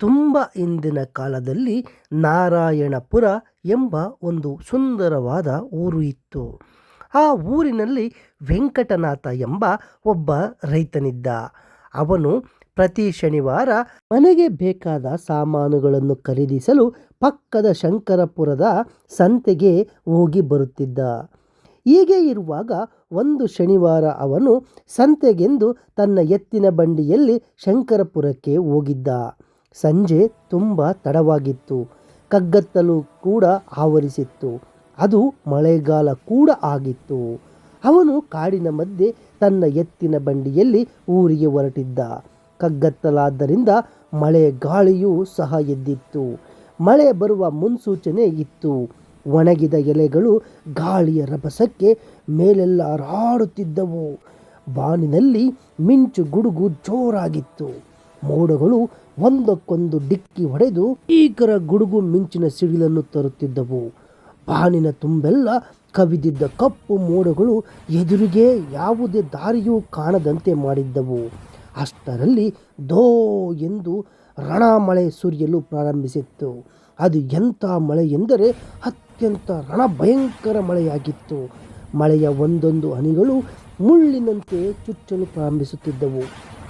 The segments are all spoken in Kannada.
ತುಂಬ ಹಿಂದಿನ ಕಾಲದಲ್ಲಿ ನಾರಾಯಣಪುರ ಎಂಬ ಒಂದು ಸುಂದರವಾದ ಊರು ಇತ್ತು. ಆ ಊರಿನಲ್ಲಿ ವೆಂಕಟನಾಥ ಎಂಬ ಒಬ್ಬ ರೈತನಿದ್ದ. ಅವನು ಪ್ರತಿ ಶನಿವಾರ ಮನೆಗೆ ಬೇಕಾದ ಸಾಮಾನುಗಳನ್ನು ಖರೀದಿಸಲು ಪಕ್ಕದ ಶಂಕರಪುರದ ಸಂತೆಗೆ ಹೋಗಿ ಬರುತ್ತಿದ್ದ. ಹೀಗೆ ಇರುವಾಗ ಒಂದು ಶನಿವಾರ ಅವನು ಸಂತೆಗೆಂದು ತನ್ನ ಎತ್ತಿನ ಬಂಡಿಯಲ್ಲಿ ಶಂಕರಪುರಕ್ಕೆ ಹೋಗಿದ್ದ. ಸಂಜೆ ತುಂಬ ತಡವಾಗಿತ್ತು. ಕಗ್ಗತ್ತಲು ಕೂಡ ಆವರಿಸಿತ್ತು. ಅದು ಮಳೆಗಾಲ ಕೂಡ ಆಗಿತ್ತು. ಅವನು ಕಾಡಿನ ಮಧ್ಯೆ ತನ್ನ ಎತ್ತಿನ ಬಂಡಿಯಲ್ಲಿ ಊರಿಗೆ ಹೊರಟಿದ್ದ. ಕಗ್ಗತ್ತಲಾದ್ದರಿಂದ ಮಳೆ ಗಾಳಿಯೂ ಸಹ ಎದ್ದಿತ್ತು. ಮಳೆ ಬರುವ ಮುನ್ಸೂಚನೆ ಇತ್ತು. ಒಣಗಿದ ಎಲೆಗಳು ಗಾಳಿಯ ರಭಸಕ್ಕೆ ಮೇಲೆಲ್ಲ ಹಾರಾಡುತ್ತಿದ್ದವು ಬಾನಿನಲ್ಲಿ ಮಿಂಚು ಗುಡುಗು ಜೋರಾಗಿತ್ತು. ಮೋಡಗಳು ಒಂದಕ್ಕೊಂದು ಡಿಕ್ಕಿ ಹೊಡೆದು ಭೀಕರ ಗುಡುಗು ಮಿಂಚಿನ ಸಿಡಿಲನ್ನು ತರುತ್ತಿದ್ದವು. ಬಾನಿನ ತುಂಬೆಲ್ಲ ಕವಿದಿದ್ದ ಕಪ್ಪು ಮೋಡಗಳು ಎದುರಿಗೆ ಯಾವುದೇ ದಾರಿಯೂ ಕಾಣದಂತೆ ಮಾಡಿದ್ದವು. ಅಷ್ಟರಲ್ಲಿ ದೋ ಎಂದು ರಣ ಮಳೆ ಸುರಿಯಲು ಪ್ರಾರಂಭಿಸಿತ್ತು. ಅದು ಎಂಥ ಮಳೆ ಎಂದರೆ ಅತ್ಯಂತ ರಣ ಭಯಂಕರ ಮಳೆಯಾಗಿತ್ತು. ಮಳೆಯ ಒಂದೊಂದು ಹನಿಗಳು ಮುಳ್ಳಿನಂತೆ ಚುಚ್ಚಲು ಪ್ರಾರಂಭಿಸುತ್ತಿದ್ದವು.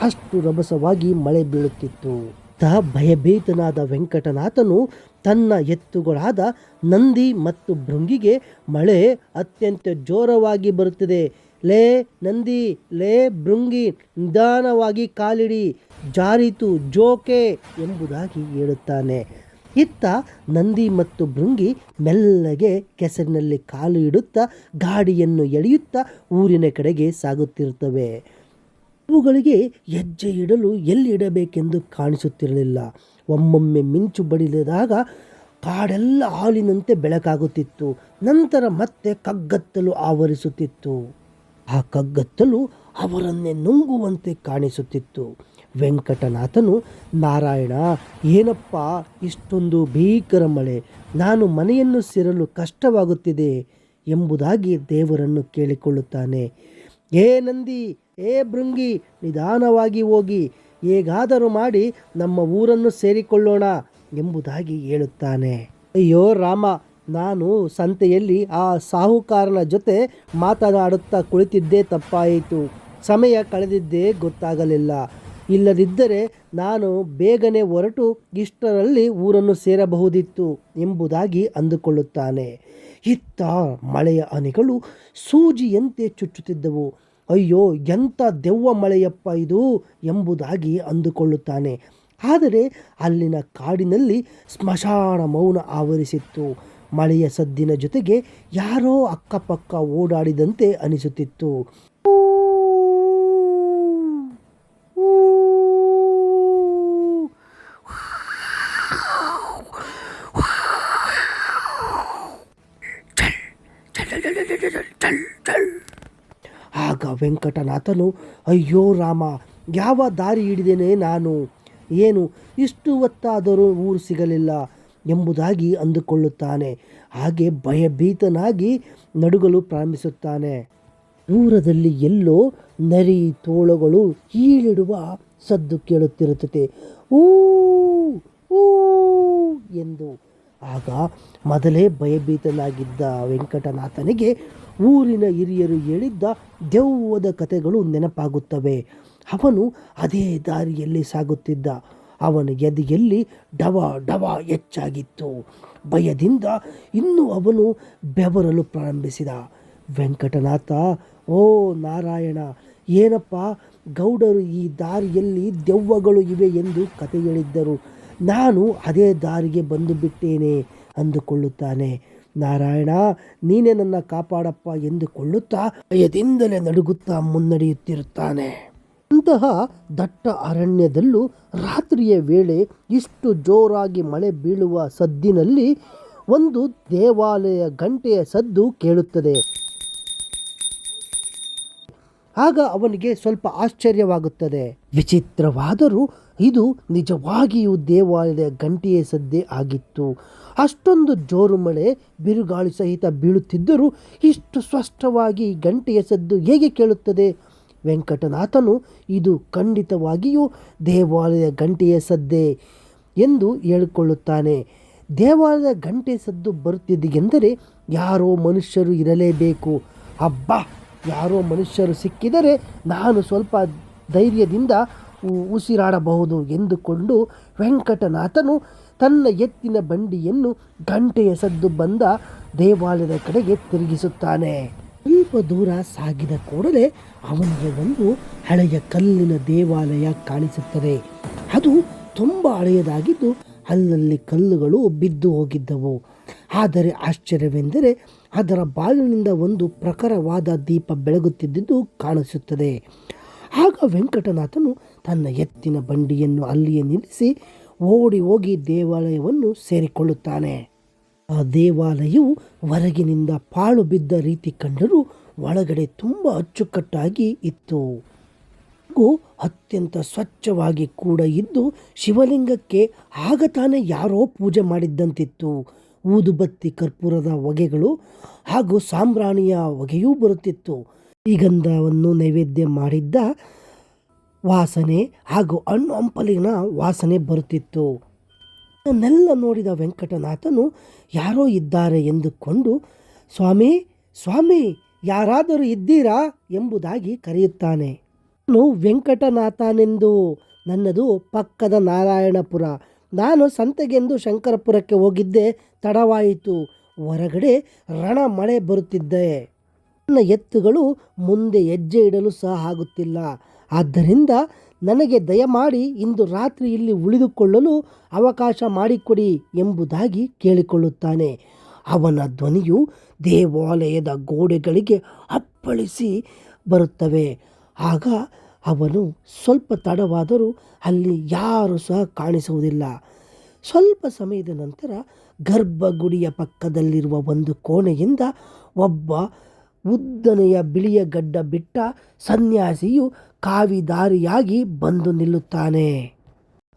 ಅಷ್ಟು ರಭಸವಾಗಿ ಮಳೆ ಬೀಳುತ್ತಿತ್ತು. ತ ಭಯಭೀತನಾದ ವೆಂಕಟನಾಥನು ತನ್ನ ಎತ್ತುಗಳಾದ ನಂದಿ ಮತ್ತು ಭೃಂಗಿಗೆ, ಮಳೆ ಅತ್ಯಂತ ಜೋರವಾಗಿ ಬರುತ್ತಿದೆ. ಲೇ ನಂದಿ, ಲೇ ಭೃಂಗಿ, ನಿಧಾನವಾಗಿ ಕಾಲಿಡಿ. ಜಾರಿತು ಜೋಕೆ ಎಂಬುದಾಗಿ ಹೇಳುತ್ತಾನೆ. ಇತ್ತ ನಂದಿ ಮತ್ತು ಭೃಂಗಿ ಮೆಲ್ಲಗೆ ಕೆಸರಿನಲ್ಲಿ ಕಾಲು ಇಡುತ್ತಾ ಗಾಡಿಯನ್ನು ಎಳೆಯುತ್ತಾ ಊರಿನ ಕಡೆಗೆ ಸಾಗುತ್ತಿರುತ್ತವೆ. ಅವುಗಳಿಗೆ ಹೆಜ್ಜೆ ಇಡಲು ಎಲ್ಲಿಡಬೇಕೆಂದು ಕಾಣಿಸುತ್ತಿರಲಿಲ್ಲ. ಒಮ್ಮೊಮ್ಮೆ ಮಿಂಚು ಬಡಿದಾಗ ಕಾಡೆಲ್ಲ ಹಾಲಿನಂತೆ ಬೆಳಕಾಗುತ್ತಿತ್ತು. ನಂತರ ಮತ್ತೆ ಕಗ್ಗತ್ತಲು ಆವರಿಸುತ್ತಿತ್ತು. ಆ ಕಗ್ಗತ್ತಲು ಅವರನ್ನೇ ನುಂಗುವಂತೆ ಕಾಣಿಸುತ್ತಿತ್ತು. ವೆಂಕಟನಾಥನು, ನಾರಾಯಣ, ಏನಪ್ಪ, ಇಷ್ಟೊಂದು ಭೀಕರ ಮಳೆ. ನಾನು ಮನೆಯನ್ನು ಸೇರಲು ಕಷ್ಟವಾಗುತ್ತಿದೆ ಎಂಬುದಾಗಿ ದೇವರನ್ನು ಕೇಳಿಕೊಳ್ಳುತ್ತಾನೆ. ಏ ನಂದಿ ಏ ಭೃಂಗಿ, ನಿಧಾನವಾಗಿ ಹೋಗಿ, ಹೇಗಾದರೂ ಮಾಡಿ ನಮ್ಮ ಊರನ್ನು ಸೇರಿಕೊಳ್ಳೋಣ ಎಂಬುದಾಗಿ ಹೇಳುತ್ತಾನೆ. ಅಯ್ಯೋ ರಾಮ, ನಾನು ಸಂತೆಯಲ್ಲಿ ಆ ಸಾಹುಕಾರನ ಜೊತೆ ಮಾತನಾಡುತ್ತಾ ಕುಳಿತಿದ್ದೇ ತಪ್ಪಾಯಿತು. ಸಮಯ ಕಳೆದಿದ್ದೇ ಗೊತ್ತಾಗಲಿಲ್ಲ. ಇಲ್ಲದಿದ್ದರೆ ನಾನು ಬೇಗನೆ ಹೊರಟು ಇಷ್ಟರಲ್ಲಿ ಊರನ್ನು ಸೇರಬಹುದಿತ್ತು ಎಂಬುದಾಗಿ ಅಂದುಕೊಳ್ಳುತ್ತಾನೆ. ಇತ್ತ ಮಳೆಯ ಹನಿಗಳು ಸೂಜಿಯಂತೆ ಚುಚ್ಚುತ್ತಿದ್ದವು. ಅಯ್ಯೋ, ಎಂಥ ದೆವ್ವ ಮಳೆಯಪ್ಪ ಇದು ಎಂಬುದಾಗಿ ಅಂದುಕೊಳ್ಳುತ್ತಾನೆ. ಆದರೆ ಅಲ್ಲಿನ ಕಾಡಿನಲ್ಲಿ ಸ್ಮಶಾನ ಮೌನ ಆವರಿಸಿತ್ತು. ಮಳೆಯ ಸದ್ದಿನ ಜೊತೆಗೆ ಯಾರೋ ಅಕ್ಕಪಕ್ಕ ಓಡಾಡಿದಂತೆ ಅನಿಸುತ್ತಿತ್ತು. ಆಗ ವೆಂಕಟನಾಥನು, ಅಯ್ಯೋ ರಾಮ, ಯಾವ ದಾರಿ ಹಿಡಿದೇನೆ ನಾನು? ಏನು? ಇಷ್ಟು ಹೊತ್ತಾದರೂ ಊರು ಸಿಗಲಿಲ್ಲ ಎಂಬುದಾಗಿ ಅಂದುಕೊಳ್ಳುತ್ತಾನೆ. ಹಾಗೆ ಭಯಭೀತನಾಗಿ ನಡುಗಲು ಪ್ರಾರಂಭಿಸುತ್ತಾನೆ. ದೂರದಲ್ಲಿ ಎಲ್ಲೋ ನರಿ ತೋಳಗಳು ಹೀಳಿಡುವ ಸದ್ದು ಕೇಳುತ್ತಿರುತ್ತದೆ. ಊ ಊ ಎಂದು. ಆಗ ಮೊದಲೇ ಭಯಭೀತನಾಗಿದ್ದ ವೆಂಕಟನಾಥನಿಗೆ ಊರಿನ ಹಿರಿಯರು ಹೇಳಿದ್ದ ದೆವ್ವದ ಕಥೆಗಳು ನೆನಪಾಗುತ್ತವೆ. ಅವನು ಅದೇ ದಾರಿಯಲ್ಲಿ ಸಾಗುತ್ತಿದ್ದ. ಅವನ ಎದೆಯಲ್ಲಿ ಡವ ಡವ ಹೆಚ್ಚಾಗಿತ್ತು. ಭಯದಿಂದ ಇನ್ನೂ ಅವನು ಬೆವರಲು ಪ್ರಾರಂಭಿಸಿದ. ವೆಂಕಟನಾಥ, ಓ ನಾರಾಯಣ, ಏನಪ್ಪ, ಗೌಡರು ಈ ದಾರಿಯಲ್ಲಿ ದೆವ್ವಗಳು ಇವೆ ಎಂದು ಕತೆ ಹೇಳಿದ್ದರು. ನಾನು ಅದೇ ದಾರಿಗೆ ಬಂದು ಬಿಟ್ಟೇನೆ ಅಂದುಕೊಳ್ಳುತ್ತಾನೆ. ನಾರಾಯಣ, ನೀನೇ ನನ್ನ ಕಾಪಾಡಪ್ಪ ಎಂದುಕೊಳ್ಳುತ್ತಾ ಭಯದಿಂದಲೇ ನಡುಗುತ್ತಾ ಮುನ್ನಡೆಯುತ್ತಿರುತ್ತಾನೆ. ಅಂತಹ ದಟ್ಟ ಅರಣ್ಯದಲ್ಲೂ ರಾತ್ರಿಯ ವೇಳೆ ಇಷ್ಟು ಜೋರಾಗಿ ಮಳೆ ಬೀಳುವ ಸದ್ದಿನಲ್ಲಿ ಒಂದು ದೇವಾಲಯ ಗಂಟೆಯ ಸದ್ದು ಕೇಳುತ್ತದೆ. ಆಗ ಅವನಿಗೆ ಸ್ವಲ್ಪ ಆಶ್ಚರ್ಯವಾಗುತ್ತದೆ. ವಿಚಿತ್ರವಾದರೂ ಇದು ನಿಜವಾಗಿಯೂ ದೇವಾಲಯದ ಗಂಟೆಯ ಸದ್ದೇ ಆಗಿತ್ತು. ಅಷ್ಟೊಂದು ಜೋರು ಮಳೆ, ಬಿರುಗಾಳಿ ಸಹಿತ ಬೀಳುತ್ತಿದ್ದರೂ ಇಷ್ಟು ಸ್ಪಷ್ಟವಾಗಿ ಗಂಟೆಯ ಸದ್ದು ಹೇಗೆ ಕೇಳುತ್ತದೆ? ವೆಂಕಟನಾಥನು, ಇದು ಖಂಡಿತವಾಗಿಯೂ ದೇವಾಲಯದ ಗಂಟೆಯ ಸದ್ದೇ ಎಂದು ಹೇಳಿಕೊಳ್ಳುತ್ತಾನೆ. ದೇವಾಲಯದ ಗಂಟೆ ಸದ್ದು ಬರುತ್ತಿದ್ದೆಂದರೆ ಯಾರೋ ಮನುಷ್ಯರು ಇರಲೇಬೇಕು. ಅಬ್ಬಾ! ಯಾರೋ ಮನುಷ್ಯರು ಸಿಕ್ಕಿದರೆ ನಾನು ಸ್ವಲ್ಪ ಧೈರ್ಯದಿಂದ ಉಸಿರಾಡಬಹುದು ಎಂದುಕೊಂಡು ವೆಂಕಟನಾಥನು ತನ್ನ ಎತ್ತಿನ ಬಂಡಿಯನ್ನು ಗಂಟೆಯ ಸದ್ದು ಬಂದ ದೇವಾಲಯದ ಕಡೆಗೆ ತಿರುಗಿಸುತ್ತಾನೆ. ಸ್ವಲ್ಪ ದೂರ ಸಾಗಿದ ಕೂಡಲೇ ಅವನಿಗೆ ಒಂದು ಹಳೆಯ ಕಲ್ಲಿನ ದೇವಾಲಯ ಕಾಣಿಸುತ್ತದೆ. ಅದು ತುಂಬ ಹಳೆಯದಾಗಿದ್ದು ಅಲ್ಲಲ್ಲಿ ಕಲ್ಲುಗಳು ಬಿದ್ದು ಹೋಗಿದ್ದವು. ಆದರೆ ಆಶ್ಚರ್ಯವೆಂದರೆ ಅದರ ಬಾಗಿಲಿನಿಂದ ಒಂದು ಪ್ರಖರವಾದ ದೀಪ ಬೆಳಗುತ್ತಿದ್ದುದು ಕಾಣಿಸುತ್ತದೆ. ಆಗ ವೆಂಕಟನಾಥನು ತನ್ನ ಎತ್ತಿನ ಬಂಡಿಯನ್ನು ಅಲ್ಲಿಯೇ ನಿಲ್ಲಿಸಿ ಓಡಿ ಹೋಗಿ ದೇವಾಲಯವನ್ನು ಸೇರಿಕೊಳ್ಳುತ್ತಾನೆ. ಆ ದೇವಾಲಯವು ಹೊರಗಿನಿಂದ ಪಾಳು ಬಿದ್ದ ರೀತಿ ಕಂಡರೂ ಒಳಗಡೆ ತುಂಬ ಅಚ್ಚುಕಟ್ಟಾಗಿ ಇತ್ತು. ಹಾಗೂ ಅತ್ಯಂತ ಸ್ವಚ್ಛವಾಗಿ ಕೂಡ ಇದ್ದು ಶಿವಲಿಂಗಕ್ಕೆ ಆಗ ತಾನೇ ಯಾರೋ ಪೂಜೆ ಮಾಡಿದ್ದಂತಿತ್ತು. ಊದುಬತ್ತಿ ಕರ್ಪೂರದ ಹೊಗೆಗಳು ಹಾಗೂ ಸಾಂಬ್ರಾಣಿಯ ಹೊಗೆಯೂ ಬರುತ್ತಿತ್ತು. ಈ ಗಂಧವನ್ನು ನೈವೇದ್ಯ ಮಾಡಿದ್ದ ವಾಸನೆ ಹಾಗೂ ಹಣ್ಣು ಹಂಪಲಿನ ವಾಸನೆ ಬರುತ್ತಿತ್ತು. ಇದನ್ನೆಲ್ಲ ನೋಡಿದ ವೆಂಕಟನಾಥನು, ಯಾರೋ ಇದ್ದಾರೆ ಎಂದುಕೊಂಡು, ಸ್ವಾಮಿ ಸ್ವಾಮಿ, ಯಾರಾದರೂ ಇದ್ದೀರಾ? ಎಂಬುದಾಗಿ ಕರೆಯುತ್ತಾನೆ. ನಾನು ವೆಂಕಟನಾಥನೆಂದು, ನನ್ನದು ಪಕ್ಕದ ನಾರಾಯಣಪುರ. ನಾನು ಸಂತೆಗೆಂದು ಶಂಕರಪುರಕ್ಕೆ ಹೋಗಿದ್ದೆ, ತಡವಾಯಿತು. ಹೊರಗಡೆ ರಣ ಮಳೆ ಬರುತ್ತಿದ್ದೆ. ನನ್ನ ಎತ್ತುಗಳು ಮುಂದೆ ಹೆಜ್ಜೆ ಇಡಲು ಸಹ ಆಗುತ್ತಿಲ್ಲ. ಆದ್ದರಿಂದ ನನಗೆ ದಯಮಾಡಿ ಇಂದು ರಾತ್ರಿ ಇಲ್ಲಿ ಉಳಿದುಕೊಳ್ಳಲು ಅವಕಾಶ ಮಾಡಿಕೊಡಿ ಎಂಬುದಾಗಿ ಕೇಳಿಕೊಳ್ಳುತ್ತಾನೆ. ಅವನ ಧ್ವನಿಯು ದೇವಾಲಯದ ಗೋಡೆಗಳಿಗೆ ಅಪ್ಪಳಿಸಿ ಬರುತ್ತವೆ. ಆಗ ಅವನು ಸ್ವಲ್ಪ ತಡವಾದರೂ ಅಲ್ಲಿ ಯಾರೂ ಸಹ ಕಾಣಿಸುವುದಿಲ್ಲ. ಸ್ವಲ್ಪ ಸಮಯದ ನಂತರ ಗರ್ಭಗುಡಿಯ ಪಕ್ಕದಲ್ಲಿರುವ ಒಂದು ಕೋಣೆಯಿಂದ ಒಬ್ಬ ಉದ್ದನೆಯ ಬಿಳಿಯ ಗಡ್ಡ ಬಿಟ್ಟ ಸನ್ಯಾಸಿಯು ಕಾವಿದಾರಿಯಾಗಿ ಬಂದು ನಿಲ್ಲುತ್ತಾನೆ.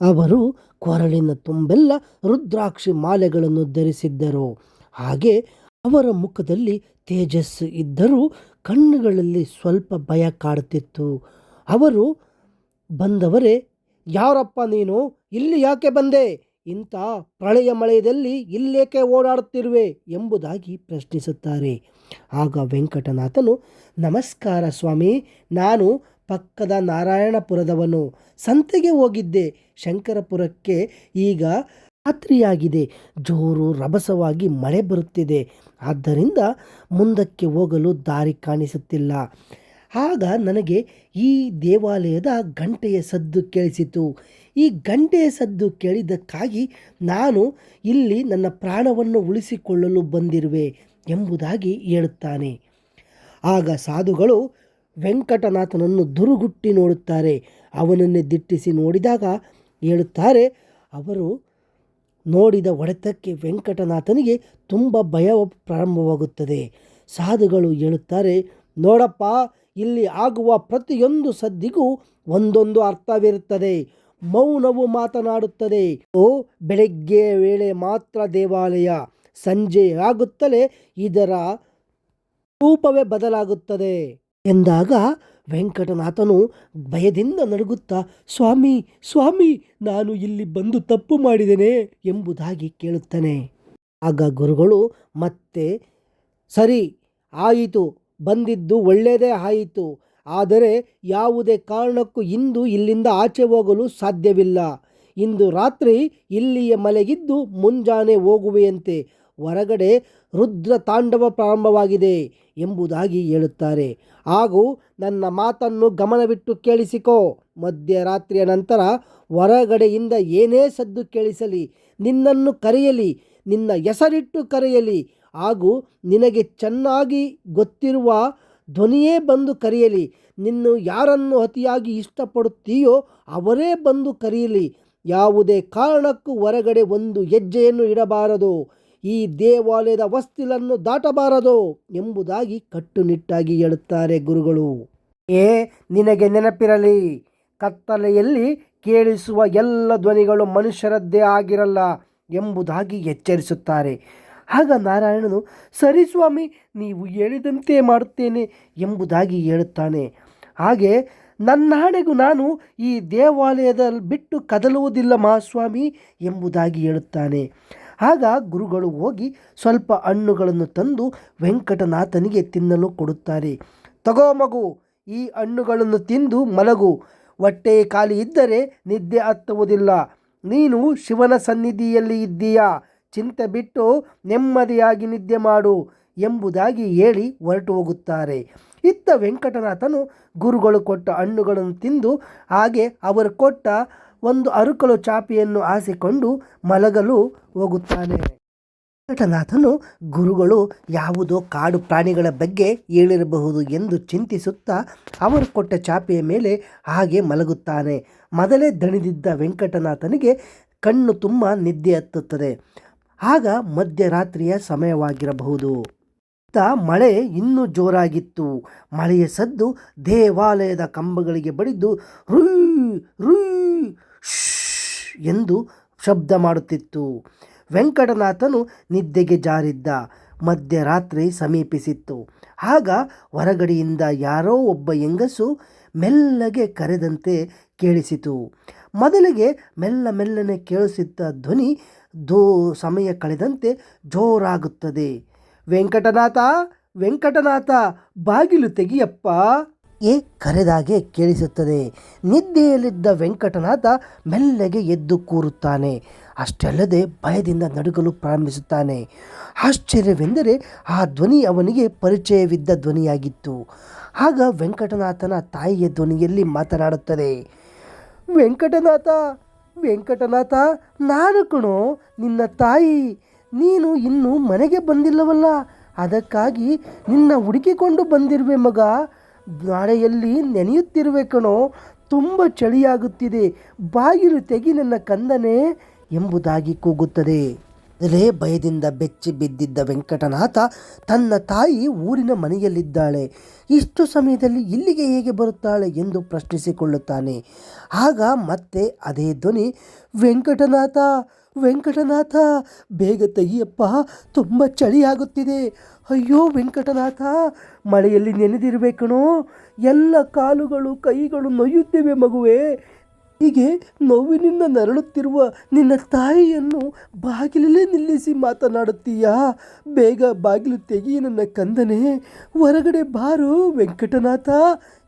ಅವರು ಕೊರಳಿನ ತುಂಬೆಲ್ಲ ರುದ್ರಾಕ್ಷಿ ಮಾಲೆಗಳನ್ನು ಧರಿಸಿದ್ದರು. ಹಾಗೆ ಅವರ ಮುಖದಲ್ಲಿ ತೇಜಸ್ಸು ಇದ್ದರೂ ಕಣ್ಣುಗಳಲ್ಲಿ ಸ್ವಲ್ಪ ಭಯ ಕಾಡುತ್ತಿತ್ತು. ಅವರು ಬಂದವರೇ, ಯಾರಪ್ಪ ನೀನು? ಇಲ್ಲಿ ಯಾಕೆ ಬಂದೆ? ಇಂಥ ಪ್ರಳಯ ಮಳೆಯಲ್ಲಿ ಇಲ್ಲೇಕೆ ಓಡಾಡುತ್ತಿರುವೆ? ಎಂಬುದಾಗಿ ಪ್ರಶ್ನಿಸುತ್ತಾರೆ. ಆಗ ವೆಂಕಟನಾಥನು, ನಮಸ್ಕಾರ ಸ್ವಾಮಿ, ನಾನು ಪಕ್ಕದ ನಾರಾಯಣಪುರದವನು. ಸಂತೆಗೆ ಹೋಗಿದ್ದೆ. ಶಂಕರಪುರಕ್ಕೆ ಈಗ ರಾತ್ರಿಯಾಗಿದೆ. ಜೋರು ರಭಸವಾಗಿ ಮಳೆ ಬರುತ್ತಿದೆ. ಆದ್ದರಿಂದ ಮುಂದಕ್ಕೆ ಹೋಗಲು ದಾರಿ ಕಾಣಿಸುತ್ತಿಲ್ಲ. ಆಗ ನನಗೆ ಈ ದೇವಾಲಯದ ಗಂಟೆಯ ಸದ್ದು ಕೇಳಿಸಿತು. ಈ ಗಂಟೆಯ ಸದ್ದು ಕೇಳಿದ್ದಕ್ಕಾಗಿ ನಾನು ಇಲ್ಲಿ ನನ್ನ ಪ್ರಾಣವನ್ನು ಉಳಿಸಿಕೊಳ್ಳಲು ಬಂದಿರುವೆ. ಎಂಬುದಾಗಿ ಹೇಳುತ್ತಾನೆ. ಆಗ ಸಾಧುಗಳು ವೆಂಕಟನಾಥನನ್ನು ದುರುಗುಟ್ಟಿ ನೋಡುತ್ತಾರೆ. ಅವನನ್ನೇ ದಿಟ್ಟಿಸಿ ನೋಡಿದಾಗ ಹೇಳುತ್ತಾರೆ, ಅವರು ನೋಡಿದ ಒಡೆತಕ್ಕೆ ವೆಂಕಟನಾಥನಿಗೆ ತುಂಬ ಭಯ ಪ್ರಾರಂಭವಾಗುತ್ತದೆ. ಸಾಧುಗಳು ಹೇಳುತ್ತಾರೆ, ನೋಡಪ್ಪ, ಇಲ್ಲಿ ಆಗುವ ಪ್ರತಿಯೊಂದು ಸದ್ದಿಗೂ ಒಂದೊಂದು ಅರ್ಥವಿರುತ್ತದೆ. ಮೌನವು ಮಾತನಾಡುತ್ತದೆ. ಓ, ಬೆಳಗ್ಗೆ ವೇಳೆ ಮಾತ್ರ ದೇವಾಲಯ ಸಂಜೆ ಆಗುತ್ತಲೇ ಇದರ ರೂಪವೇ ಬದಲಾಗುತ್ತದೆ. ಎಂದಾಗ ವೆಂಕಟನಾಥನು ಭಯದಿಂದ ನಡುಗುತ್ತಾ, ಸ್ವಾಮಿ ಸ್ವಾಮಿ, ನಾನು ಇಲ್ಲಿ ಬಂದು ತಪ್ಪು ಮಾಡಿದ್ದೇನೆ ಎಂಬುದಾಗಿ ಕೇಳುತ್ತಾನೆ. ಆಗ ಗುರುಗಳು, ಮತ್ತೆ ಸರಿ, ಆಯಿತು, ಬಂದಿದ್ದು ಒಳ್ಳೆಯದೇ ಆಯಿತು, ಆದರೆ ಯಾವುದೇ ಕಾರಣಕ್ಕೂ ಇಂದು ಇಲ್ಲಿಂದ ಆಚೆ ಹೋಗಲು ಸಾಧ್ಯವಿಲ್ಲ. ಇಂದು ರಾತ್ರಿ ಇಲ್ಲಿಯ ಮಲಗಿದ್ದು ಮುಂಜಾನೆ ಹೋಗುವೆಯಂತೆ ಹೊರಗಡೆ ರುದ್ರ ತಾಂಡವ ಪ್ರಾರಂಭವಾಗಿದೆ ಎಂಬುದಾಗಿ ಹೇಳುತ್ತಾರೆ. ಹಾಗೂ ನನ್ನ ಮಾತನ್ನು ಗಮನವಿಟ್ಟು ಕೇಳಿಸಿಕೋ. ಮಧ್ಯರಾತ್ರಿಯ ನಂತರ ಹೊರಗಡೆಯಿಂದ ಏನೇ ಸದ್ದು ಕೇಳಿಸಲಿ, ನಿನ್ನನ್ನು ಕರೆಯಲಿ, ನಿನ್ನ ಹೆಸರಿಟ್ಟು ಕರೆಯಲಿ, ಹಾಗೂ ನಿನಗೆ ಚೆನ್ನಾಗಿ ಗೊತ್ತಿರುವ ಧ್ವನಿಯೇ ಬಂದು ಕರೆಯಲಿ, ನಿನ್ನು ಯಾರನ್ನು ಅತಿಯಾಗಿ ಇಷ್ಟಪಡುತ್ತೀಯೋ ಅವರೇ ಬಂದು ಕರೆಯಲಿ. ಯಾವುದೇ ಕಾರಣಕ್ಕೂ ಹೊರಗಡೆ ಒಂದು ಹೆಜ್ಜೆಯನ್ನು ಇಡಬಾರದು. ಈ ದೇವಾಲಯದ ವಸ್ತಿಲನ್ನು ದಾಟಬಾರದು ಎಂಬುದಾಗಿ ಕಟ್ಟುನಿಟ್ಟಾಗಿ ಹೇಳುತ್ತಾರೆ ಗುರುಗಳು. ಏ, ನಿನಗೆ ನೆನಪಿರಲಿ, ಕತ್ತಲೆಯಲ್ಲಿ ಕೇಳಿಸುವ ಎಲ್ಲ ಧ್ವನಿಗಳು ಮನುಷ್ಯರದ್ದೇ ಆಗಿರಲ್ಲ ಎಂಬುದಾಗಿ ಎಚ್ಚರಿಸುತ್ತಾರೆ. ಆಗ ನಾರಾಯಣನು, ಸರಿ ಸ್ವಾಮಿ, ನೀವು ಹೇಳಿದಂತೆ ಮಾಡುತ್ತೇನೆ ಎಂಬುದಾಗಿ ಹೇಳುತ್ತಾನೆ. ಹಾಗೆ ನನ್ನಾಣೆಗೂ ನಾನು ಈ ದೇವಾಲಯದಲ್ಲಿ ಬಿಟ್ಟು ಕದಲುವುದಿಲ್ಲ ಮಹಾಸ್ವಾಮಿ ಎಂಬುದಾಗಿ ಹೇಳುತ್ತಾನೆ. ಆಗ ಗುರುಗಳು ಹೋಗಿ ಸ್ವಲ್ಪ ಹಣ್ಣುಗಳನ್ನು ತಂದು ವೆಂಕಟನಾಥನಿಗೆ ತಿನ್ನಲು ಕೊಡುತ್ತಾರೆ. ತಗೋ ಮಗು, ಈ ಹಣ್ಣುಗಳನ್ನು ತಿಂದು ಮಲಗು. ಹೊಟ್ಟೆ ಖಾಲಿ ಇದ್ದರೆ ನಿದ್ದೆ ಹತ್ತುವುದಿಲ್ಲ. ನೀನು ಶಿವನ ಸನ್ನಿಧಿಯಲ್ಲಿ ಇದ್ದೀಯಾ? ಚಿಂತೆ ಬಿಟ್ಟು ನೆಮ್ಮದಿಯಾಗಿ ನಿದ್ದೆ ಮಾಡು ಎಂಬುದಾಗಿ ಹೇಳಿ ಹೊರಟು ಹೋಗುತ್ತಾರೆ. ಇತ್ತ ವೆಂಕಟನಾಥನು ಗುರುಗಳು ಕೊಟ್ಟ ಹಣ್ಣುಗಳನ್ನು ತಿಂದು ಹಾಗೆ ಅವರು ಕೊಟ್ಟ ಒಂದು ಅರುಕಲು ಚಾಪೆಯನ್ನು ಆಸಿಕೊಂಡು ಮಲಗಲು ಹೋಗುತ್ತಾನೆ. ವೆಂಕಟನಾಥನು ಗುರುಗಳು ಯಾವುದೋ ಕಾಡು ಪ್ರಾಣಿಗಳ ಬಗ್ಗೆ ಹೇಳಿರಬಹುದು ಎಂದು ಚಿಂತಿಸುತ್ತಾ ಅವರು ಕೊಟ್ಟ ಚಾಪೆಯ ಮೇಲೆ ಹಾಗೆ ಮಲಗುತ್ತಾನೆ. ಮೊದಲೇ ದಣಿದಿದ್ದ ವೆಂಕಟನಾಥನಿಗೆ ಕಣ್ಣು ತುಂಬ ನಿದ್ದೆ ಹತ್ತುತ್ತದೆ. ಆಗ ಮಧ್ಯರಾತ್ರಿಯ ಸಮಯವಾಗಿರಬಹುದು. ಮಳೆ ಇನ್ನೂ ಜೋರಾಗಿತ್ತು. ಮಳೆಯ ಸದ್ದು ದೇವಾಲಯದ ಕಂಬಗಳಿಗೆ ಬಡಿದು ರುಯ್ ರುಯ್ ಎಂದು ಶಬ್ದ ಮಾಡುತ್ತಿತ್ತು. ವೆಂಕಟನಾಥನು ನಿದ್ದೆಗೆ ಜಾರಿದ್ದ, ಮಧ್ಯರಾತ್ರಿ ಸಮೀಪಿಸಿತ್ತು. ಆಗ ಹೊರಗಡೆಯಿಂದ ಯಾರೋ ಒಬ್ಬ ಹೆಂಗಸು ಮೆಲ್ಲಗೆ ಕರೆದಂತೆ ಕೇಳಿಸಿತು. ಮೊದಲಿಗೆ ಮೆಲ್ಲ ಮೆಲ್ಲನೆ ಕೇಳಿಸಿದ್ದ ಧ್ವನಿ ದೋ ಸಮಯ ಕಳೆದಂತೆ ಜೋರಾಗುತ್ತದೆ. ವೆಂಕಟನಾಥ ವೆಂಕಟನಾಥ, ಬಾಗಿಲು ತೆಗಿಯಪ್ಪ. ಏ ಕರೆದಾಗೆ ಕೇಳಿಸುತ್ತದೆ. ನಿದ್ದೆಯಲ್ಲಿದ್ದ ವೆಂಕಟನಾಥ ಮೆಲ್ಲಗೆ ಎದ್ದು ಕೂರುತ್ತಾನೆ. ಅಷ್ಟಲ್ಲದೆ ಭಯದಿಂದ ನಡುಗಲು ಪ್ರಾರಂಭಿಸುತ್ತಾನೆ. ಆಶ್ಚರ್ಯವೆಂದರೆ ಆ ಧ್ವನಿ ಅವನಿಗೆ ಪರಿಚಯವಿದ್ದ ಧ್ವನಿಯಾಗಿತ್ತು. ಆಗ ವೆಂಕಟನಾಥನ ತಾಯಿಯ ಧ್ವನಿಯಲ್ಲಿ ಮಾತನಾಡುತ್ತದೆ. ವೆಂಕಟನಾಥ ವೆಂಕಟನಾಥ, ನಾನು ಕಣೋ, ನಿನ್ನ ತಾಯಿ, ನೀನು ಇನ್ನೂ ಮನೆಗೆ ಬಂದಿಲ್ಲವಲ್ಲ. ಅದಕ್ಕಾಗಿ ನಿನ್ನ ಹುಡುಕಿಕೊಂಡು ಬಂದಿರುವೆ ಮಗ. ನಾಳೆಯಲ್ಲಿ ನೆನೆಯುತ್ತಿರುವೆ ಕಣೋ ತುಂಬ ಚಳಿಯಾಗುತ್ತಿದೆ, ಬಾಗಿಲು ತೆಗಿ ನನ್ನ ಕಂದನೆ ಎಂಬುದಾಗಿ ಕೂಗುತ್ತದೆ. ಅದೇ ಭಯದಿಂದ ಬೆಚ್ಚಿ ಬಿದ್ದಿದ್ದ ವೆಂಕಟನಾಥ ತನ್ನ ತಾಯಿ ಊರಿನ ಮನೆಯಲ್ಲಿದ್ದಾಳೆ. ಇಷ್ಟು ಸಮಯದಲ್ಲಿ ಇಲ್ಲಿಗೆ ಹೇಗೆ ಬರುತ್ತಾಳೆ ಎಂದು ಪ್ರಶ್ನಿಸಿಕೊಳ್ಳುತ್ತಾನೆ. ಆಗ ಮತ್ತೆ ಅದೇ ಧ್ವನಿ, ವೆಂಕಟನಾಥ ವೆಂಕಟನಾಥ, ಬೇಗ ತೆಗಿಯಪ್ಪ, ತುಂಬ ಚಳಿಯಾಗುತ್ತಿದೆ. ಅಯ್ಯೋ ವೆಂಕಟನಾಥ ಮಳೆಯಲ್ಲಿ ನೆನೆದಿರಬೇಕಣೋ? ಎಲ್ಲ ಕಾಲುಗಳು, ಕೈಗಳು ನೋಯುತ್ತಿವೆ ಮಗುವೆ. ಹೀಗೆ ನೋವಿನಿಂದ ನರಳುತ್ತಿರುವ ನಿನ್ನ ತಾಯಿಯನ್ನು ಬಾಗಿಲಲ್ಲೇ ನಿಲ್ಲಿಸಿ ಮಾತನಾಡುತ್ತೀಯಾ? ಬೇಗ ಬಾಗಿಲು ತೆಗಿ ನನ್ನ ಕಂದನೆ. ಹೊರಗಡೆ ಬಾರು ವೆಂಕಟನಾಥ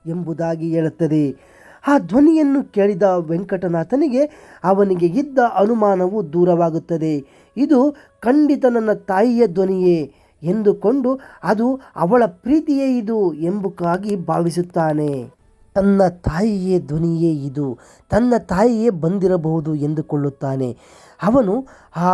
ಎಂಬುದಾಗಿ ಹೇಳುತ್ತದೆ. ಆ ಧ್ವನಿಯನ್ನು ಕೇಳಿದ ವೆಂಕಟನಾಥನಿಗೆ ಅವನಿಗೆ ಇದ್ದ ಅನುಮಾನವು ದೂರವಾಗುತ್ತದೆ. ಇದು ಖಂಡಿತ ನನ್ನ ತಾಯಿಯ ಧ್ವನಿಯೇ. ಎಂದುಕೊಂಡು ಅದು ಅವಳ ಪ್ರೀತಿಯೇ ಇದು ಎಂಬುಕಾಗಿ ಭಾವಿಸುತ್ತಾನೆ. ತನ್ನ ತಾಯಿಯೇ ಧ್ವನಿಯೇ ಇದು. ತನ್ನ ತಾಯಿಯೇ ಬಂದಿರಬಹುದು ಎಂದುಕೊಳ್ಳುತ್ತಾನೆ. ಅವನು ಆ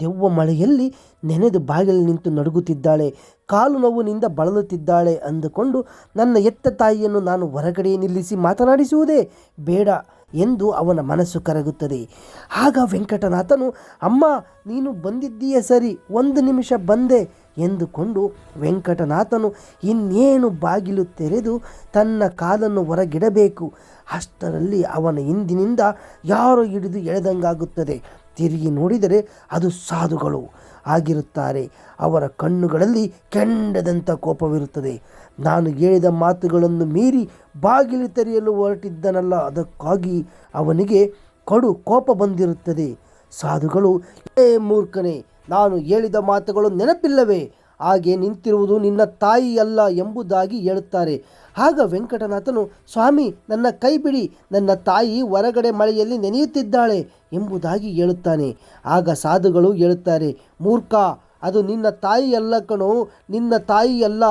ದೆವ್ವ ಮಳೆಯಲ್ಲಿ ನೆನೆದು ಬಾಗಿಲು ನಿಂತು ನಡುಗುತ್ತಿದ್ದಾಳೆ. ಕಾಲು ನೋವಿನಿಂದ ಬಳಲುತ್ತಿದ್ದಾಳೆ ಅಂದುಕೊಂಡು, ನನ್ನ ಎತ್ತ ತಾಯಿಯನ್ನು ನಾನು ಹೊರಗಡೆ ನಿಲ್ಲಿಸಿ ಮಾತನಾಡಿಸುವುದೇ ಬೇಡ. ಎಂದು ಅವನ ಮನಸ್ಸು ಕರಗುತ್ತದೆ. ಆಗ ವೆಂಕಟನಾಥನು, ಅಮ್ಮ, ನೀನು ಬಂದಿದ್ದೀಯ ಸರಿ, ಒಂದು ನಿಮಿಷ ಬಂದೆ, ಎಂದುಕೊಂಡು ವೆಂಕಟನಾಥನು ಇನ್ನೇನು ಬಾಗಿಲು ತೆರೆದು ತನ್ನ ಕಾಲನ್ನು ಹೊರಗಿಡಬೇಕು. ಅಷ್ಟರಲ್ಲಿ ಅವನ ಹಿಂದಿನಿಂದ ಯಾರೋ ಹಿಡಿದು ಎಳೆದಂಗಾಗುತ್ತದೆ. ತಿರುಗಿ ನೋಡಿದರೆ ಅದು ಸಾಧುಗಳು ಆಗಿರುತ್ತಾರೆ. ಅವರ ಕಣ್ಣುಗಳಲ್ಲಿ ಕೆಂಡದಂಥ ಕೋಪವಿರುತ್ತದೆ. ನಾನು ಹೇಳಿದ ಮಾತುಗಳನ್ನು ಮೀರಿ ಬಾಗಿಲು ತೆರೆಯಲು ಹೊರಟಿದ್ದನಲ್ಲ, ಅದಕ್ಕಾಗಿ ಅವನಿಗೆ ಕಡು ಕೋಪ ಬಂದಿರುತ್ತದೆ. ಸಾಧುಗಳು, ಏ ಮೂರ್ಖನೇ, ನಾನು ಹೇಳಿದ ಮಾತುಗಳು ನೆನಪಿಲ್ಲವೇ? ಹಾಗೆ ನಿಂತಿರುವುದು ನಿನ್ನ ತಾಯಿಯಲ್ಲ ಎಂಬುದಾಗಿ ಹೇಳುತ್ತಾರೆ. ಆಗ ವೆಂಕಟನಾಥನು, ಸ್ವಾಮಿ, ನನ್ನ ಕೈ ಬಿಡಿ ನನ್ನ ತಾಯಿ ಹೊರಗಡೆ ಮಳೆಯಲ್ಲಿ ನೆನೆಯುತ್ತಿದ್ದಾಳೆ ಎಂಬುದಾಗಿ ಹೇಳುತ್ತಾನೆ. ಆಗ ಸಾಧುಗಳು ಹೇಳುತ್ತಾರೆ, ಮೂರ್ಖ, ಅದು ನಿನ್ನ ತಾಯಿ ಅಲ್ಲ ಕಣೋ, ನಿನ್ನ ತಾಯಿ ಅಲ್ಲ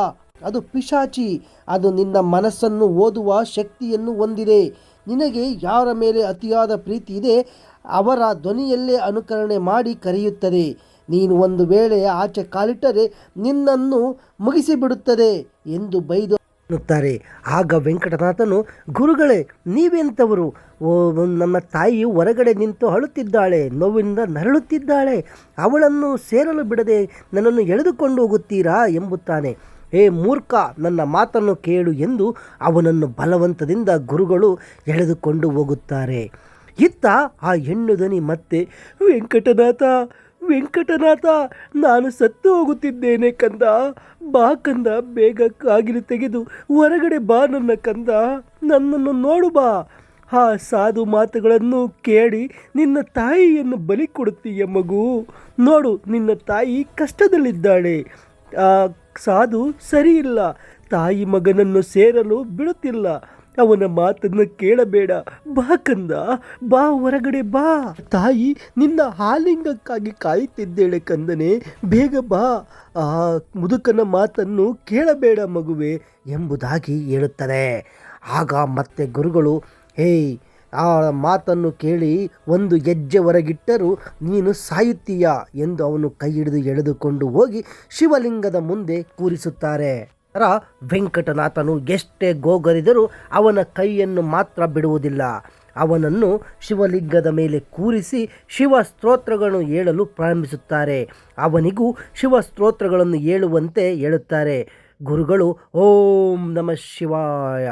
ಅದು ಪಿಶಾಚಿ. ಅದು ನಿನ್ನ ಮನಸ್ಸನ್ನು ಓದುವ ಶಕ್ತಿಯನ್ನು ಹೊಂದಿದೆ. ನಿನಗೆ ಯಾರ ಮೇಲೆ ಅತಿಯಾದ ಪ್ರೀತಿ ಇದೆ, ಅವರ ಧ್ವನಿಯಲ್ಲೇ ಅನುಕರಣೆ ಮಾಡಿ ಕರೆಯುತ್ತದೆ. ನೀನು ಒಂದು ವೇಳೆ ಆಚೆ ಕಾಲಿಟ್ಟರೆ ನಿನ್ನನ್ನು ಮುಗಿಸಿಬಿಡುತ್ತದೆ ಎಂದು ಬೈದು ಅನ್ನುತ್ತಾರೆ ಆಗ ವೆಂಕಟನಾಥನು, ಗುರುಗಳೇ, ನೀವೆಂಥವರು? ಓ ನಮ್ಮ ತಾಯಿ ಹೊರಗಡೆ ನಿಂತು ಅಳುತ್ತಿದ್ದಾಳೆ, ನೋವಿನಿಂದ ನರಳುತ್ತಿದ್ದಾಳೆ. ಅವಳನ್ನು ಸೇರಲು ಬಿಡದೆ ನನ್ನನ್ನು ಎಳೆದುಕೊಂಡು ಹೋಗುತ್ತೀರಾ? ಎಂಬುತ್ತಾನೆ. ಏ ಮೂರ್ಖ, ನನ್ನ ಮಾತನ್ನು ಕೇಳು ಎಂದು ಅವನನ್ನು ಬಲವಂತದಿಂದ ಗುರುಗಳು ಎಳೆದುಕೊಂಡು ಹೋಗುತ್ತಾರೆ. ಇತ್ತ ಆ ಹೆಣ್ಣು ದನಿ ಮತ್ತೆ, ವೆಂಕಟನಾಥ ವೆಂಕಟನಾಥ, ನಾನು ಸತ್ತು ಹೋಗುತ್ತಿದ್ದೇನೆ ಕಂದ, ಬಾ ಕಂದ, ಬೇಗ ಕಾಗಿಲು ತೆಗೆದು ಹೊರಗಡೆ ಬಾ ನನ್ನ ಕಂದ, ನನ್ನನ್ನು ನೋಡು ಬಾ. ಆ ಸಾಧು ಮಾತುಗಳನ್ನು ಕೇಳಿ ನಿನ್ನ ತಾಯಿಯನ್ನು ಬಲಿ ಕೊಡುತ್ತೀಯ ಮಗು. ನೋಡು, ನಿನ್ನ ತಾಯಿ ಕಷ್ಟದಲ್ಲಿದ್ದಾಳೆ. ಸಾಧು ಸರಿಯಿಲ್ಲ. ತಾಯಿ ಮಗನನ್ನು ಸೇರಲು ಬಿಡುತ್ತಿಲ್ಲ. ಅವನ ಮಾತನ್ನು ಕೇಳಬೇಡ. ಬಾ ಕಂದ, ಬಾ ಹೊರಗಡೆ ಬಾ. ತಾಯಿ, ನಿನ್ನ ಹಾಲಿಂಗಕ್ಕಾಗಿ ಕಾಯುತ್ತಿದ್ದೇಳೆ ಕಂದನೆ. ಬೇಗ ಬಾ. ಆ ಮುದುಕನ ಮಾತನ್ನು ಕೇಳಬೇಡ ಮಗುವೆ ಎಂಬುದಾಗಿ ಹೇಳುತ್ತದೆ. ಆಗ ಮತ್ತೆ ಗುರುಗಳು, ಹೇಯ್ ಆ ಮಾತನ್ನು ಕೇಳಿ ಒಂದು ಹೆಜ್ಜೆ ಹೊರಗಿಟ್ಟರೂ ನೀನು ಸಾಯುತ್ತೀಯ ಎಂದು ಅವನು ಕೈ ಹಿಡಿದು ಎಳೆದುಕೊಂಡು ಹೋಗಿ ಶಿವಲಿಂಗದ ಮುಂದೆ ಕೂರಿಸುತ್ತಾರೆ. ರ ವೆಂಕಟನಾಥನು ಎಷ್ಟೇ ಗೋಗರಿದರೂ ಅವನ ಕೈಯನ್ನು ಮಾತ್ರ ಬಿಡುವುದಿಲ್ಲ. ಅವನನ್ನು ಶಿವಲಿಂಗದ ಮೇಲೆ ಕೂರಿಸಿ ಶಿವ ಸ್ತೋತ್ರಗಳನ್ನು ಹೇಳಲು ಪ್ರಾರಂಭಿಸುತ್ತಾರೆ. ಅವನಿಗೂ ಶಿವ ಸ್ತೋತ್ರಗಳನ್ನು ಹೇಳುವಂತೆ ಹೇಳುತ್ತಾರೆ. ಗುರುಗಳು, ಓಂ ನಮಃ ಶಿವಾಯ.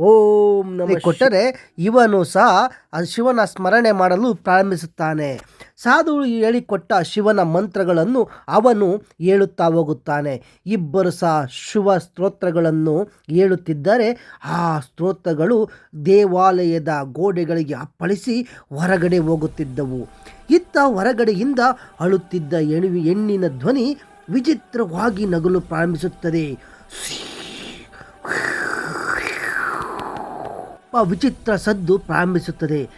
ಓಂ ನಮಗೆ ಕೊಟ್ಟರೆ ಇವನು ಸಹ ಶಿವನ ಸ್ಮರಣೆ ಮಾಡಲು ಪ್ರಾರಂಭಿಸುತ್ತಾನೆ. ಸಾಧು ಹೇಳಿಕೊಟ್ಟ ಶಿವನ ಮಂತ್ರಗಳನ್ನು ಅವನು ಹೇಳುತ್ತಾ ಹೋಗುತ್ತಾನೆ. ಇಬ್ಬರು ಸಹ ಶಿವ ಸ್ತೋತ್ರಗಳನ್ನು ಹೇಳುತ್ತಿದ್ದರೆ ಆ ಸ್ತೋತ್ರಗಳು ದೇವಾಲಯದ ಗೋಡೆಗಳಿಗೆ ಅಪ್ಪಳಿಸಿ ಹೊರಗಡೆ ಹೋಗುತ್ತಿದ್ದವು. ಇತ್ತ ಹೊರಗಡೆಯಿಂದ ಅಳುತ್ತಿದ್ದ ಎಣುವೆ ಹೆಣ್ಣಿನ ಧ್ವನಿ ವಿಚಿತ್ರವಾಗಿ ನಗಲು ಪ್ರಾರಂಭಿಸುತ್ತದೆ. ವಿಚಿತ್ರ ಸದ್ದು ಪ್ರಾರಂಭಿಸುತ್ತದೆ.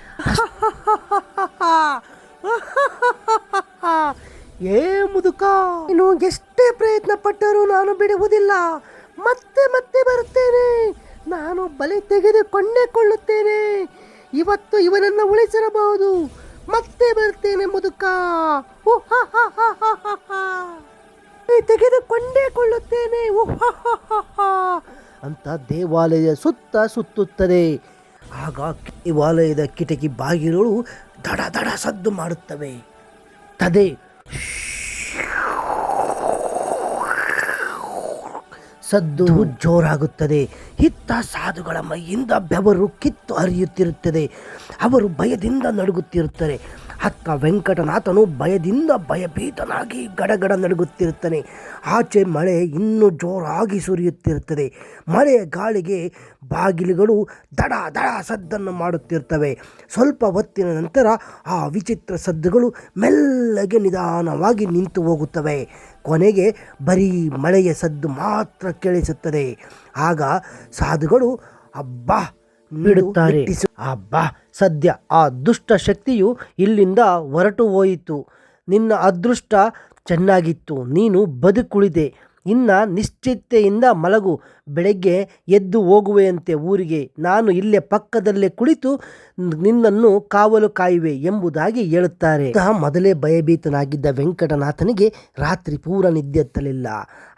ಏ ಮುದುಕ ಇನ್ನು ಎಷ್ಟೇ ಪ್ರಯತ್ನ ಪಟ್ಟರೂ ನಾನು ಬಿಡುವುದಿಲ್ಲ. ಮತ್ತೆ ಮತ್ತೆ ಬರುತ್ತೇನೆ. ನಾನು ಬಲೆ ತೆಗೆದುಕೊಂಡೇ ಕೊಳ್ಳುತ್ತೇನೆ. ಇವತ್ತು ಇವನನ್ನು ಉಳಿಸಿರಬಹುದು. ಮತ್ತೆ ಬರ್ತೇನೆ ಮುದುಕ. ತೆಗೆದುಕೊಂಡೇ ಕೊಳ್ಳುತ್ತೇನೆ. ಅಂತ ದೇವಾಲಯ ಸುತ್ತ ಸುತ್ತುತ್ತದೆ. ಆಗ ದೇವಾಲಯದ ಕಿಟಕಿ ಬಾಗಿಲುಗಳು ದಡ ದಡ ಸದ್ದು ಮಾಡುತ್ತವೆ. ತದೆ ಸದ್ದು ಜೋರಾಗುತ್ತದೆ. ಹಿತ್ತ ಸಾಧುಗಳ ಮೈಯಿಂದ ಬೆವರು ಕಿತ್ತು ಹರಿಯುತ್ತಿರುತ್ತದೆ. ಅವರು ಭಯದಿಂದ ನಡುಗುತ್ತಿರುತ್ತಾರೆ. ಅತ್ತ ವೆಂಕಟನಾಥನು ಭಯದಿಂದ ಭಯಭೀತನಾಗಿ ಗಡಗಡ ನಡುಗುತ್ತಿರುತ್ತಾನೆ. ಆಚೆ ಮಳೆ ಇನ್ನೂ ಜೋರಾಗಿ ಸುರಿಯುತ್ತಿರುತ್ತದೆ. ಮಳೆಯ ಗಾಳಿಗೆ ಬಾಗಿಲುಗಳು ದಡ ದಡ ಸದ್ದನ್ನು ಮಾಡುತ್ತಿರ್ತವೆ. ಸ್ವಲ್ಪ ಹೊತ್ತಿನ ನಂತರ ಆ ವಿಚಿತ್ರ ಸದ್ದುಗಳು ಮೆಲ್ಲಗೆ ನಿಧಾನವಾಗಿ ನಿಂತು ಹೋಗುತ್ತವೆ. ಕೊನೆಗೆ ಬರೀ ಮಳೆಯ ಸದ್ದು ಮಾತ್ರ ಕೇಳಿಸುತ್ತದೆ. ಆಗ ಸಾಧುಗಳು, ಅಬ್ಬಾ ಬಿಡುತ್ತಾರೆ. ಅಬ್ಬಾ ಸದ್ಯ ಆ ದುಷ್ಟ ಶಕ್ತಿಯು ಇಲ್ಲಿಂದ ಹೊರಟು ಹೋಯಿತು. ನಿನ್ನ ಅದೃಷ್ಟ ಚೆನ್ನಾಗಿತ್ತು. ನೀನು ಬದುಕುಳಿದೆ. ಇನ್ನ ನಿಶ್ಚಿತೆಯಿಂದ ಮಲಗು, ಬೆಳಗ್ಗೆ ಎದ್ದು ಹೋಗುವೆಯಂತೆ ಊರಿಗೆ. ನಾನು ಇಲ್ಲೇ ಪಕ್ಕದಲ್ಲೇ ಕುಳಿತು ನಿನ್ನನ್ನು ಕಾವಲು ಕಾಯುವೆ ಎಂಬುದಾಗಿ ಹೇಳುತ್ತಾರೆ. ಮೊದಲೇ ಭಯಭೀತನಾಗಿದ್ದ ವೆಂಕಟನಾಥನಿಗೆ ರಾತ್ರಿ ಪೂರ ನಿದ್ದೆತ್ತಲಿಲ್ಲ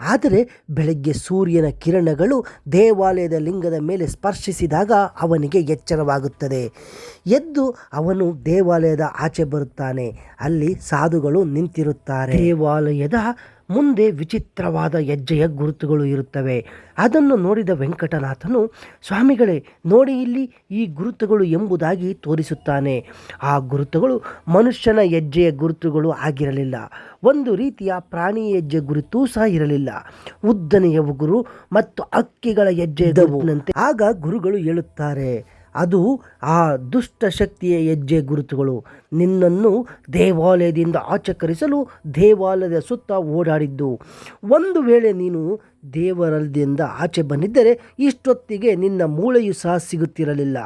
ಆದರೆ ಬೆಳಗ್ಗೆ ಸೂರ್ಯನ ಕಿರಣಗಳು ದೇವಾಲಯದ ಲಿಂಗದ ಮೇಲೆ ಸ್ಪರ್ಶಿಸಿದಾಗ ಅವನಿಗೆ ಎಚ್ಚರವಾಗುತ್ತದೆ. ಎದ್ದು ಅವನು ದೇವಾಲಯದ ಆಚೆ ಬರುತ್ತಾನೆ. ಅಲ್ಲಿ ಸಾಧುಗಳು ನಿಂತಿರುತ್ತಾರೆ. ದೇವಾಲಯದ ಮುಂದೆ ವಿಚಿತ್ರವಾದ ಹೆಜ್ಜೆಯ ಗುರುತುಗಳು ಇರುತ್ತವೆ. ಅದನ್ನು ನೋಡಿದ ವೆಂಕಟನಾಥನು, ಸ್ವಾಮಿಗಳೇ, ನೋಡಿ ಇಲ್ಲಿ ಈ ಗುರುತುಗಳು ಎಂಬುದಾಗಿ ತೋರಿಸುತ್ತಾನೆ. ಆ ಗುರುತುಗಳು ಮನುಷ್ಯನ ಹೆಜ್ಜೆಯ ಗುರುತುಗಳು ಆಗಿರಲಿಲ್ಲ. ಒಂದು ರೀತಿಯ ಪ್ರಾಣಿ ಹೆಜ್ಜೆ ಗುರುತು ಸಹ ಇರಲಿಲ್ಲ. ಉದ್ದನೆಯ ಉಗುರು ಮತ್ತು ಅಕ್ಕಿಗಳ ಹೆಜ್ಜೆ ಆಗ ಗುರುಗಳು ಹೇಳುತ್ತಾರೆ ಅದು ಆ ದುಷ್ಟ ಶಕ್ತಿಯ ಹೆಜ್ಜೆ ಗುರುತುಗಳು. ನಿನ್ನನ್ನು ದೇವಾಲಯದಿಂದ ಆಚೆ ಕರೆಸಲು ದೇವಾಲಯದ ಸುತ್ತ ಓಡಾಡಿದ್ದು. ಒಂದು ವೇಳೆ ನೀನು ದೇವರದಿಂದ ಆಚೆ ಬಂದಿದ್ದರೆ ಇಷ್ಟೊತ್ತಿಗೆ ನಿನ್ನ ಮೂಳೆಯು ಸಹ ಸಿಗುತ್ತಿರಲಿಲ್ಲ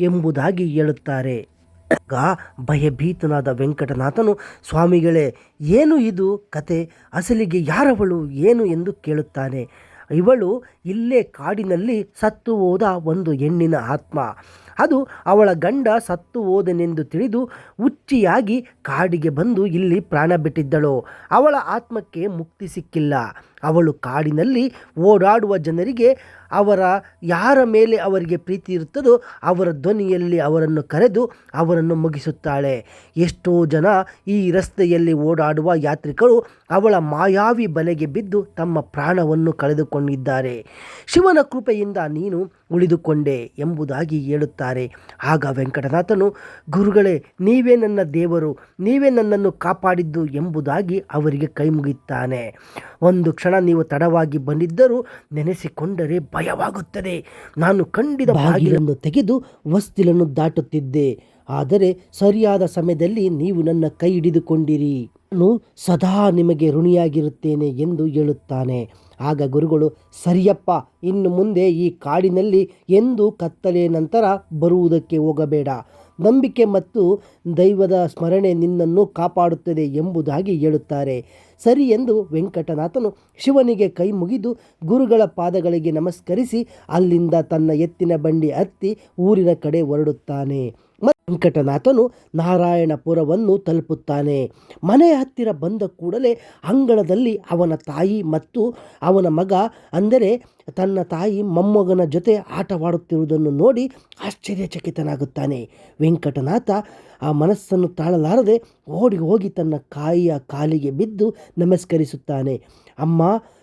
ಎಂಬುದಾಗಿ ಹೇಳುತ್ತಾರೆ. ಆಗ ಭಯಭೀತನಾದ ವೆಂಕಟನಾಥನು, ಸ್ವಾಮಿಗಳೇ, ಏನು ಇದು ಕತೆ? ಅಸಲಿಗೆ ಯಾರವಳು, ಏನು ಎಂದು ಕೇಳುತ್ತಾನೆ. ಇವಳು ಇಲ್ಲೇ ಕಾಡಿನಲ್ಲಿ ಸತ್ತು ಹೋದ ಒಂದು ಹೆಣ್ಣಿನ ಆತ್ಮ. ಅದು ಅವಳ ಗಂಡ ಸತ್ತು ಹೋದನೆಂದು ತಿಳಿದು ಹುಚ್ಚಿಯಾಗಿ ಕಾಡಿಗೆ ಬಂದು ಇಲ್ಲಿ ಪ್ರಾಣ ಬಿಟ್ಟಿದ್ದಳು. ಅವಳ ಆತ್ಮಕ್ಕೆ ಮುಕ್ತಿ ಸಿಕ್ಕಿಲ್ಲ. ಅವಳು ಕಾಡಿನಲ್ಲಿ ಓಡಾಡುವ ಜನರಿಗೆ ಅವರ ಯಾರ ಮೇಲೆ ಅವರಿಗೆ ಪ್ರೀತಿ ಇರುತ್ತದೋ ಅವರ ಧ್ವನಿಯಲ್ಲಿ ಅವರನ್ನು ಕರೆದು ಅವರನ್ನು ಮುಗಿಸುತ್ತಾಳೆ. ಎಷ್ಟೋ ಜನ ಈ ರಸ್ತೆಯಲ್ಲಿ ಓಡಾಡುವ ಯಾತ್ರಿಕರು ಅವಳ ಮಾಯಾವಿ ಬಲೆಗೆ ಬಿದ್ದು ತಮ್ಮ ಪ್ರಾಣವನ್ನು ಕಳೆದುಕೊಂಡಿದ್ದಾರೆ. ಶಿವನ ಕೃಪೆಯಿಂದ ನೀನು ಉಳಿದುಕೊಂಡೆ ಎಂಬುದಾಗಿ ಹೇಳುತ್ತಾರೆ. ಆಗ ವೆಂಕಟನಾಥನು, ಗುರುಗಳೇ, ನೀವೇ ನನ್ನ ದೇವರು, ನೀವೇ ನನ್ನನ್ನು ಕಾಪಾಡಿದ್ದು ಎಂಬುದಾಗಿ ಅವರಿಗೆ ಕೈ ಮುಗಿಯುತ್ತಾನೆ ಒಂದು ಕ್ಷಣ ನೀವು ತಡವಾಗಿ ಬಂದಿದ್ದರೂ ನೆನೆಸಿಕೊಂಡರೆ ಭಯವಾಗುತ್ತದೆ ನಾನು ಖಂಡಿತ ಬಾಗಿಲನ್ನು ತೆಗೆದು ವಸ್ತಿಲನ್ನು ದಾಟುತ್ತಿದ್ದೆ. ಆದರೆ ಸರಿಯಾದ ಸಮಯದಲ್ಲಿ ನೀವು ನನ್ನ ಕೈ ಹಿಡಿದುಕೊಂಡಿರಿ. ನಾನು ಸದಾ ನಿಮಗೆ ಋಣಿಯಾಗಿರುತ್ತೇನೆ ಎಂದು ಹೇಳುತ್ತಾನೆ. ಆಗ ಗುರುಗಳು ಸರಿಯಪ್ಪ ಇನ್ನು ಮುಂದೆ ಈ ಕಾಡಿನಲ್ಲಿ ಎಂದು ಕತ್ತಲೆಯ ನಂತರ ಬರುವುದಕ್ಕೆ ಹೋಗಬೇಡ. ನಂಬಿಕೆ ಮತ್ತು ದೈವದ ಸ್ಮರಣೆ ನಿನ್ನನ್ನು ಕಾಪಾಡುತ್ತದೆ ಎಂಬುದಾಗಿ ಹೇಳುತ್ತಾರೆ. ಸರಿ ಎಂದು ವೆಂಕಟನಾಥನು ಶಿವನಿಗೆ ಕೈ ಮುಗಿದು ಗುರುಗಳ ಪಾದಗಳಿಗೆ ನಮಸ್ಕರಿಸಿ ಅಲ್ಲಿಂದ ತನ್ನ ಎತ್ತಿನ ಬಂಡಿ ಹತ್ತಿ ಊರಿನ ಕಡೆ ಹೊರಡುತ್ತಾನೆ. ವೆಂಕಟನಾಥನು ನಾರಾಯಣಪುರವನ್ನು ತಲುಪುತ್ತಾನೆ. ಮನೆಯ ಹತ್ತಿರ ಬಂದ ಕೂಡಲೇ ಅಂಗಳದಲ್ಲಿ ಅವನ ತಾಯಿ ಮತ್ತು ಅವನ ಮಗ, ಅಂದರೆ ತನ್ನ ತಾಯಿ ಮೊಮ್ಮಗನ ಜೊತೆ ಆಟವಾಡುತ್ತಿರುವುದನ್ನು ನೋಡಿ ಆಶ್ಚರ್ಯಚಕಿತನಾಗುತ್ತಾನೆ. ವೆಂಕಟನಾಥ ಆ ಮನಸ್ಸನ್ನು ತಾಳಲಾರದೆ ಓಡಿ ಹೋಗಿ ತನ್ನ ಕಾಯಿಯ ಕಾಲಿಗೆ ಬಿದ್ದು ನಮಸ್ಕರಿಸುತ್ತಾನೆ. ಅಮ್ಮ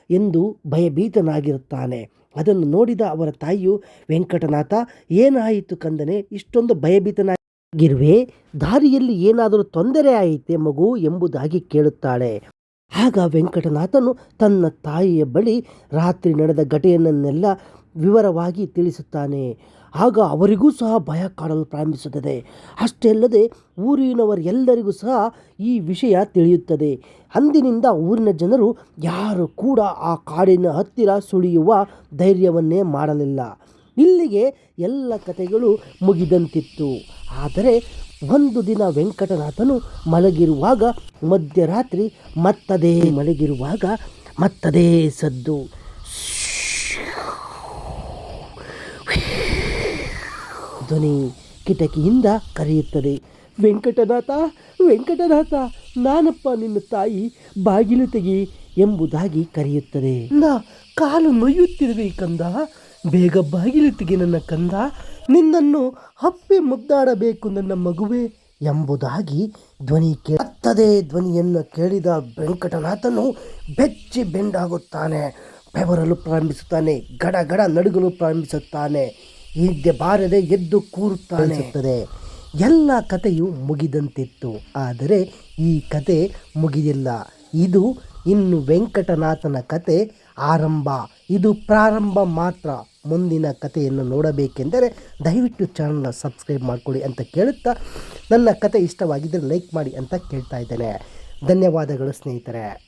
ಎಂದು ಭಯಭೀತನಾಗಿರುತ್ತಾನೆ. ಅದನ್ನು ನೋಡಿದ ಅವರ ತಾಯಿಯು, ವೆಂಕಟನಾಥ, ಏನಾಯಿತು ಕಂದನೆ? ಇಷ್ಟೊಂದು ಭಯಭೀತನಾಗಿರುವೆ? ದಾರಿಯಲ್ಲಿ ಏನಾದರೂ ತೊಂದರೆ ಆಯಿತೆ ಮಗು? ಎಂಬುದಾಗಿ ಕೇಳುತ್ತಾಳೆ. ಆಗ ವೆಂಕಟನಾಥನು ತನ್ನ ತಾಯಿಯ ಬಳಿ ರಾತ್ರಿ ನಡೆದ ಘಟನೆಯನ್ನೆಲ್ಲ ವಿವರವಾಗಿ ತಿಳಿಸುತ್ತಾನೆ. ಆಗ ಅವರಿಗೂ ಸಹ ಭಯ ಕಾಡಲು ಪ್ರಾರಂಭಿಸುತ್ತದೆ. ಅಷ್ಟೇ ಅಲ್ಲದೆ ಊರಿನವರೆಲ್ಲರಿಗೂ ಸಹ ಈ ವಿಷಯ ತಿಳಿಯುತ್ತದೆ. ಅಂದಿನಿಂದ ಊರಿನ ಜನರು ಯಾರು ಕೂಡ ಆ ಕಾಡಿನ ಹತ್ತಿರ ಸುಳಿಯುವ ಧೈರ್ಯವನ್ನೇ ಮಾಡಲಿಲ್ಲ. ಇಲ್ಲಿಗೆ ಎಲ್ಲ ಕಥೆಗಳು ಮುಗಿದಂತಿತ್ತು. ಆದರೆ ಒಂದು ದಿನ ವೆಂಕಟನಾಥನು ಮಲಗಿರುವಾಗ ಮಧ್ಯರಾತ್ರಿ ಮತ್ತದೇ ಮಲಗಿರುವಾಗ ಮತ್ತದೇ ಸದ್ದು. ಧ್ವನಿ ಕಿಟಕಿಯಿಂದ ಕರೆಯುತ್ತದೆ. ವೆಂಕಟನಾಥ ವೆಂಕಟನಾಥ ನಾನಪ್ಪ ನಿನ್ನ ತಾಯಿ ಬಾಗಿಲು ತೆಗಿ ಎಂಬುದಾಗಿ ಕರೆಯುತ್ತದೆ. ನಾ, ಕಾಲು ನೋಯುತ್ತಿರುವೆ ಕಂದ ಬೇಗ ಬಾಗಿಲು ತೆಗಿ ನನ್ನ ಕಂದ. ನಿನ್ನನ್ನು ಹಪ್ಪಿ ಮುದ್ದಾಡಬೇಕು ನನ್ನ ಮಗುವೆ ಎಂಬುದಾಗಿ ಧ್ವನಿ ಕೇಳುತ್ತದೆ ಧ್ವನಿಯನ್ನು ಕೇಳಿದ ವೆಂಕಟನಾಥನು ಬೆಚ್ಚಿ ಬೆಂಡಾಗುತ್ತಾನೆ. ಬೆವರಲು ಪ್ರಾರಂಭಿಸುತ್ತಾನೆ, ಗಡ ಗಡ ನಡುಗಲು ಪ್ರಾರಂಭಿಸುತ್ತಾನೆ. ಹಿಂದೆ ಬಾರದೆ ಎದ್ದು ಕೂರುತ್ತಾನೆ ಎಲ್ಲ ಕಥೆಯು ಮುಗಿದಂತಿತ್ತು. ಆದರೆ ಈ ಕತೆ ಮುಗಿದಿಲ್ಲ. ಇದು ಇನ್ನು ವೆಂಕಟನಾಥನ ಕತೆ ಆರಂಭ. ಇದು ಪ್ರಾರಂಭ ಮಾತ್ರ. ಮುಂದಿನ ಕಥೆಯನ್ನು ನೋಡಬೇಕೆಂದರೆ ದಯವಿಟ್ಟು ಚಾನಲ್ನ ಸಬ್ಸ್ಕ್ರೈಬ್ ಮಾಡಿಕೊಡಿ ಅಂತ ಕೇಳುತ್ತಾ ನನ್ನ ಕತೆ ಇಷ್ಟವಾಗಿದ್ದರೆ ಲೈಕ್ ಮಾಡಿ ಅಂತ ಕೇಳ್ತಾ ಇದ್ದೇನೆ. ಧನ್ಯವಾದಗಳು ಸ್ನೇಹಿತರೆ.